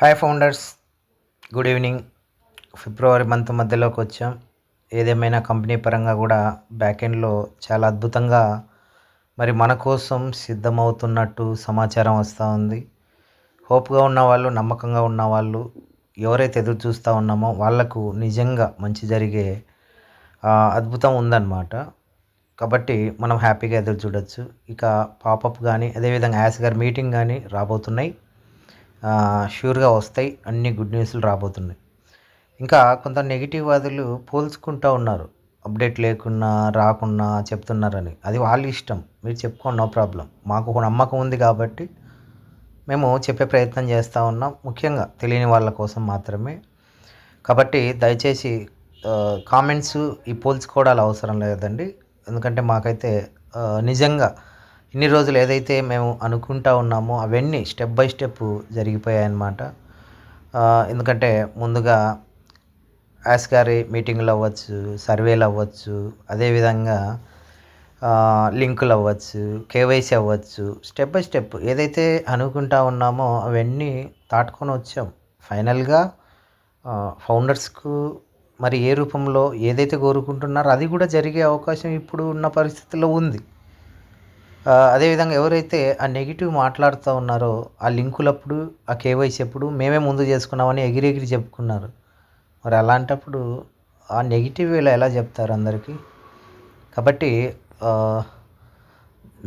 Hi founders good evening February month మధ్యలోకి వచ్చాం. ఏదేమైనా కంపెనీ పరంగా కూడా బ్యాక్ ఎండ్లో చాలా అద్భుతంగా మరి మన కోసం సిద్ధమవుతున్నట్టు సమాచారం వస్తూ ఉంది. హోప్గా ఉన్న వాళ్ళు నమ్మకంగా ఉన్న వాళ్ళు ఎవరైతే ఎదురు చూస్తూ ఉన్నామో వాళ్ళకు నిజంగా మంచి జరిగే అద్భుతం ఉందన్నమాట. కాబట్టి మనం హ్యాపీగా ఎదురు చూడొచ్చు. ఇక పాపప్ కానీ అదేవిధంగా యాస్ గారి మీటింగ్ కానీ రాబోతున్నాయి. ష్యూర్గా వస్తాయి. అన్ని గుడ్ న్యూస్లు రాబోతున్నాయి. ఇంకా కొంత నెగిటివ్ వాదులు పోల్చుకుంటూ ఉన్నారు. అప్డేట్ లేకున్నా రాకున్నా చెప్తున్నారని. అది వాళ్ళ ఇష్టం. మీరు చెప్పుకోండి నో ప్రాబ్లం మాకు ఒక నమ్మకం ఉంది కాబట్టి మేము చెప్పే ప్రయత్నం చేస్తూ ఉన్నాం. ముఖ్యంగా తెలియని వాళ్ళ కోసం మాత్రమే. కాబట్టి దయచేసి కామెంట్స్ ఈ పోల్చుకోవడాలు అవసరం లేదండి. ఎందుకంటే మాకైతే నిజంగా ఇన్ని రోజులు ఏదైతే మేము అనుకుంటా ఉన్నామో అవన్నీ స్టెప్ బై స్టెప్ జరిగిపోయాయన్నమాట. ఎందుకంటే ముందుగా యాస్ గారి మీటింగ్లు అవ్వచ్చు సర్వేలు అవ్వచ్చు అదేవిధంగా లింకులు అవ్వచ్చు కేవైసీ అవ్వచ్చు స్టెప్ బై స్టెప్ ఏదైతే అనుకుంటా ఉన్నామో అవన్నీ దాటుకొని వచ్చాం. ఫైనల్గా ఫౌండర్స్కు మరి ఏ రూపంలో ఏదైతే కోరుకుంటున్నారో అది కూడా జరిగే అవకాశం ఇప్పుడు ఉన్న పరిస్థితుల్లో ఉంది. అదేవిధంగా ఎవరైతే ఆ నెగిటివ్ మాట్లాడుతూ ఉన్నారో ఆ లింకులప్పుడు ఆ కేవైసీ అప్పుడు మేమే ముందు చేసుకున్నామని ఎగిరెగిరి చెప్పుకున్నారు. మరి అలాంటప్పుడు ఆ నెగిటివ్ ఇలా ఎలా చెప్తారు అందరికీ? కాబట్టి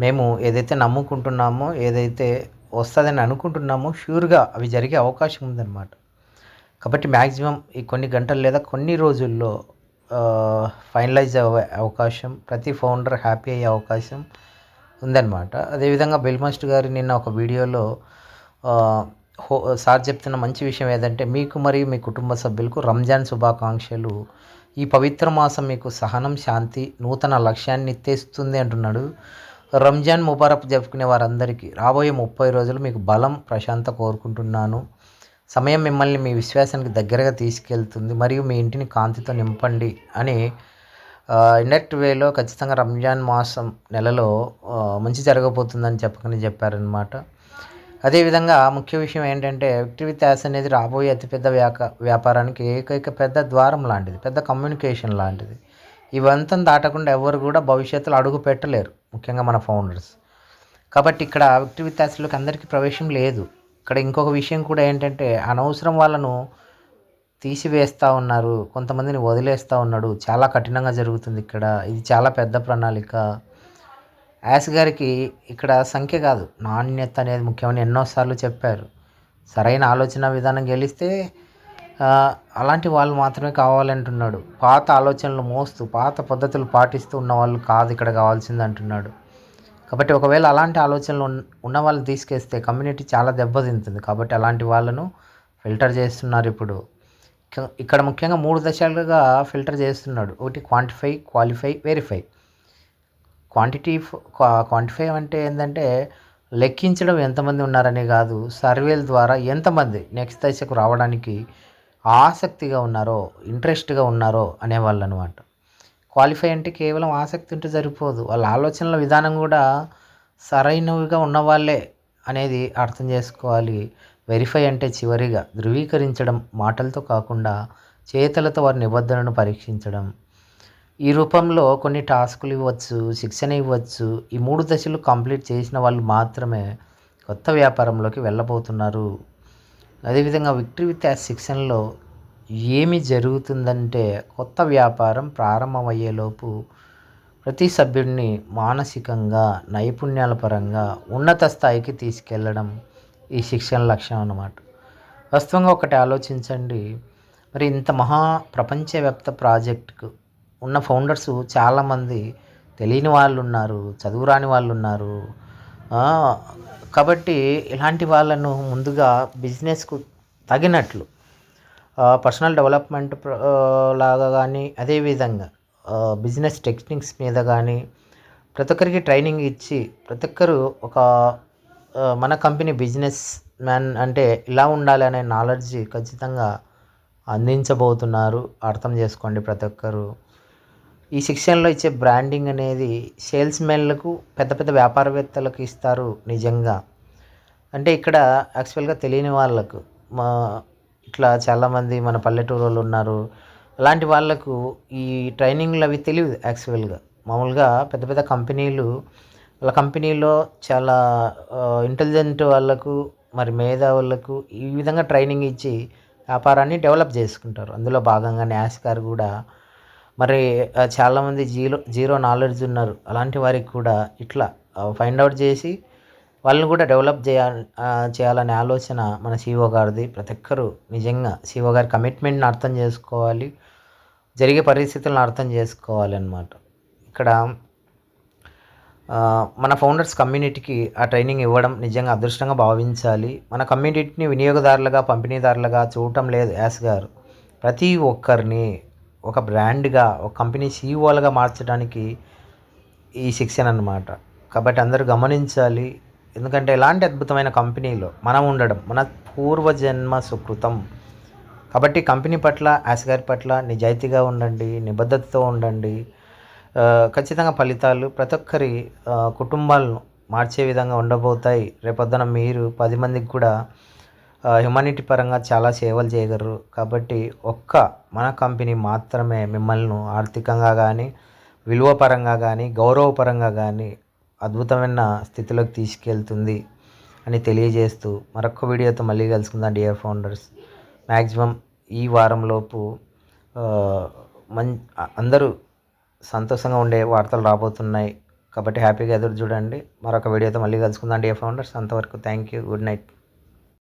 మేము ఏదైతే నమ్ముకుంటున్నామో ఏదైతే వస్తుందని అనుకుంటున్నామో షూర్గా అవి జరిగే అవకాశం ఉందన్నమాట. కాబట్టి మ్యాక్సిమం ఈ కొన్ని గంటలు లేదా కొన్ని రోజుల్లో ఫైనలైజ్ అవ్వే అవకాశం ప్రతి ఫౌండర్ హ్యాపీ అయ్యే అవకాశం ఉందన్నమాట. అదేవిధంగా బెల్మాస్ట్ గారి నిన్న ఒక వీడియోలో హో సార్ చెప్తున్న మంచి విషయం ఏదంటే మీకు మరియు మీ కుటుంబ సభ్యులకు రంజాన్ శుభాకాంక్షలు. ఈ పవిత్ర మాసం మీకు సహనం శాంతి నూతన లక్ష్యాన్ని తెస్తుంది అంటున్నాడు. రంజాన్ ముబారక్ జరుపుకునే వారందరికీ రాబోయే ముప్పై రోజులు మీకు బలం ప్రశాంత కోరుకుంటున్నాను. సమయం మిమ్మల్ని మీ విశ్వాసానికి దగ్గరగా తీసుకెళ్తుంది. మరియు మీ ఇంటిని కాంతితో నింపండి అని ఇండైరెక్ట్ వేలో ఖచ్చితంగా రంజాన్ మాసం నెలలో మంచి జరగబోతుందని చెప్పకని చెప్పారనమాట అదేవిధంగా ముఖ్య విషయం ఏంటంటే విక్టరీ విత్ యాస్ అనేది రాబోయే అతిపెద్ద వ్యాక వ్యాపారానికి ఏకైక పెద్ద ద్వారం లాంటిది పెద్ద కమ్యూనికేషన్ లాంటిది. ఇవంతం దాటకుండా ఎవరు కూడా భవిష్యత్తులో అడుగు పెట్టలేరు ముఖ్యంగా మన ఫౌండర్స్ కాబట్టి ఇక్కడ విక్టరీ విత్ యాస్లోకి అందరికీ ప్రవేశం లేదు. ఇక్కడ ఇంకొక విషయం కూడా ఏంటంటే అనవసరం వాళ్ళను తీసివేస్తూ ఉన్నారు కొంతమందిని వదిలేస్తూ ఉన్నాడు. చాలా కఠినంగా జరుగుతుంది ఇక్కడ. ఇది చాలా పెద్ద ప్రణాళిక. యాస్ గారికి ఇక్కడ సంఖ్య కాదు నాణ్యత అనేది ముఖ్యమని ఎన్నోసార్లు చెప్పారు. సరైన ఆలోచన విధానం గెలిస్తే అలాంటి వాళ్ళు మాత్రమే కావాలంటున్నాడు. పాత ఆలోచనలు మోస్తూ పాత పద్ధతులు పాటిస్తూ ఉన్న వాళ్ళు కాదు ఇక్కడ కావాల్సింది అంటున్నాడు. కాబట్టి ఒకవేళ అలాంటి ఆలోచనలు ఉన్న- ఉన్న వాళ్ళని తీసుకేస్తే కమ్యూనిటీ చాలా దెబ్బతింటుంది. కాబట్టి అలాంటి వాళ్ళను ఫిల్టర్ చేస్తున్నారు ఇప్పుడు. ఇక్కడ ముఖ్యంగా మూడు దశలుగా ఫిల్టర్ చేస్తున్నాడు. ఒకటి quantify qualify verify. Quantity quantify అంటే ఏంటంటే లెక్కించడం ఎంతమంది ఉన్నారనే కాదు సర్వేల ద్వారా ఎంతమంది నెక్స్ట్ దశకు రావడానికి ఆసక్తిగా ఉన్నారో ఇంట్రెస్ట్గా ఉన్నారో అనేవాళ్ళు అనమాట క్వాలిఫై అంటే కేవలం ఆసక్తి ఉంటే సరిపోదు. వాళ్ళ ఆలోచనల విధానం కూడా సరైనవిగా ఉన్నవాళ్ళే అనేది అర్థం చేసుకోవాలి. వెరిఫై అంటే చివరిగా ధృవీకరించడం మాటలతో కాకుండా చేతలతో వారి నిబద్ధనను పరీక్షించడం. ఈ రూపంలో కొన్ని టాస్కులు ఇవ్వచ్చు శిక్షణ ఇవ్వచ్చు. ఈ మూడు దశలు కంప్లీట్ చేసిన వాళ్ళు మాత్రమే కొత్త వ్యాపారంలోకి వెళ్ళబోతున్నారు. అదేవిధంగా విక్టరీ విత్ యాస్ శిక్షణలో ఏమి జరుగుతుందంటే కొత్త వ్యాపారం ప్రారంభమయ్యేలోపు ప్రతి సభ్యుడిని మానసికంగా నైపుణ్యాల పరంగా ఉన్నత స్థాయికి తీసుకెళ్ళడం ఈ శిక్షణ లక్ష్యం అన్నమాట. వాస్తవంగా ఒకటి ఆలోచించండి. మరి ఇంత మహా ప్రపంచవ్యాప్త ప్రాజెక్టుకు ఉన్న ఫౌండర్స్ చాలామంది తెలియని వాళ్ళు ఉన్నారు చదువురాని వాళ్ళు ఉన్నారు కాబట్టి ఇలాంటి వాళ్ళను ముందుగా బిజినెస్కు తగినట్లు పర్సనల్ డెవలప్మెంట్ లాగా కానీ అదేవిధంగా బిజినెస్ టెక్నిక్స్ మీద కానీ ప్రతి ఒక్కరికి ట్రైనింగ్ ఇచ్చి ప్రతి ఒక్కరు ఒక మన కంపెనీ బిజినెస్ మ్యాన్ అంటే ఇలా ఉండాలి అనే నాలెడ్జ్ ఖచ్చితంగా అందించబోతున్నారు. అర్థం చేసుకోండి ప్రతి ఒక్కరు. ఈ శిక్షణలో ఇచ్చే బ్రాండింగ్ అనేది సేల్స్ మెన్లకు పెద్ద పెద్ద వ్యాపారవేత్తలకు ఇస్తారు నిజంగా. అంటే ఇక్కడ యాక్చువల్గా తెలియని వాళ్ళకు మా ఇట్లా చాలామంది మన పల్లెటూరు వాళ్ళు ఉన్నారు. అలాంటి వాళ్ళకు ఈ ట్రైనింగ్లు అవి తెలియదు యాక్చువల్గా మామూలుగా పెద్ద పెద్ద కంపెనీలు వాళ్ళ కంపెనీలో చాలా ఇంటెలిజెంట్ వాళ్ళకు మరి మేధావులకు ఈ విధంగా ట్రైనింగ్ ఇచ్చి వ్యాపారాన్ని డెవలప్ చేసుకుంటారు. అందులో భాగంగా న్యాస్ గారు కూడా మరి చాలామంది జీరో జీరో నాలెడ్జ్ ఉన్నారు. అలాంటి వారికి కూడా ఇట్లా ఫైండ్ అవుట్ చేసి వాళ్ళని కూడా డెవలప్ చేయాలి చేయాలనే ఆలోచన మన సీఓ గారిది. ప్రతి ఒక్కరు నిజంగా సీఓ గారి కమిట్మెంట్ని అర్థం చేసుకోవాలి. జరిగే పరిస్థితులను అర్థం చేసుకోవాలి అన్నమాట ఇక్కడ మన ఫౌండర్స్ కమ్యూనిటీకి ఆ ట్రైనింగ్ ఇవ్వడం నిజంగా అదృష్టంగా భావించాలి. మన కమ్యూనిటీని వినియోగదారులుగా పంపిణీదారులుగా చూడటం లేదు యాస్ గారు. ప్రతి ఒక్కరిని ఒక బ్రాండ్గా ఒక కంపెనీ సీఈఓలుగా మార్చడానికి ఈ శిక్షణ అన్నమాట. కాబట్టి అందరూ గమనించాలి. ఎందుకంటే ఎలాంటి అద్భుతమైన కంపెనీలో మనం ఉండడం మన పూర్వజన్మ సుకృతం. కాబట్టి కంపెనీ పట్ల యాస్ గారి పట్ల నిజాయితీగా ఉండండి నిబద్ధతతో ఉండండి. ఖచ్చితంగా ఫలితాలు ప్రతి ఒక్కరి కుటుంబాలను మార్చే విధంగా ఉండబోతాయి. రేపొద్దున మీరు పది మందికి కూడా హ్యుమానిటీ పరంగా చాలా సేవలు చేయగలరు. కాబట్టి ఒక్క మన కంపెనీ మాత్రమే మిమ్మల్ని ఆర్థికంగా కానీ విలువ పరంగా కానీ గౌరవపరంగా కానీ అద్భుతమైన స్థితిలోకి తీసుకెళ్తుంది అని తెలియజేస్తూ మరొక వీడియోతో మళ్ళీ కలుసుకుందాం డియర్ ఫౌండర్స్ మ్యాక్సిమం ఈ వారంలోపు మం మన్ అందరూ సంతోషంగా ఉండే వార్తలు రాబోతున్నాయి. కాబట్టి హ్యాపీగా ఎదురు చూడండి. మరొక వీడియోతో మళ్ళీ కలుసుకుందాం డియర్ ఫౌండర్స్. అంతవరకు థ్యాంక్ యూ. Good night.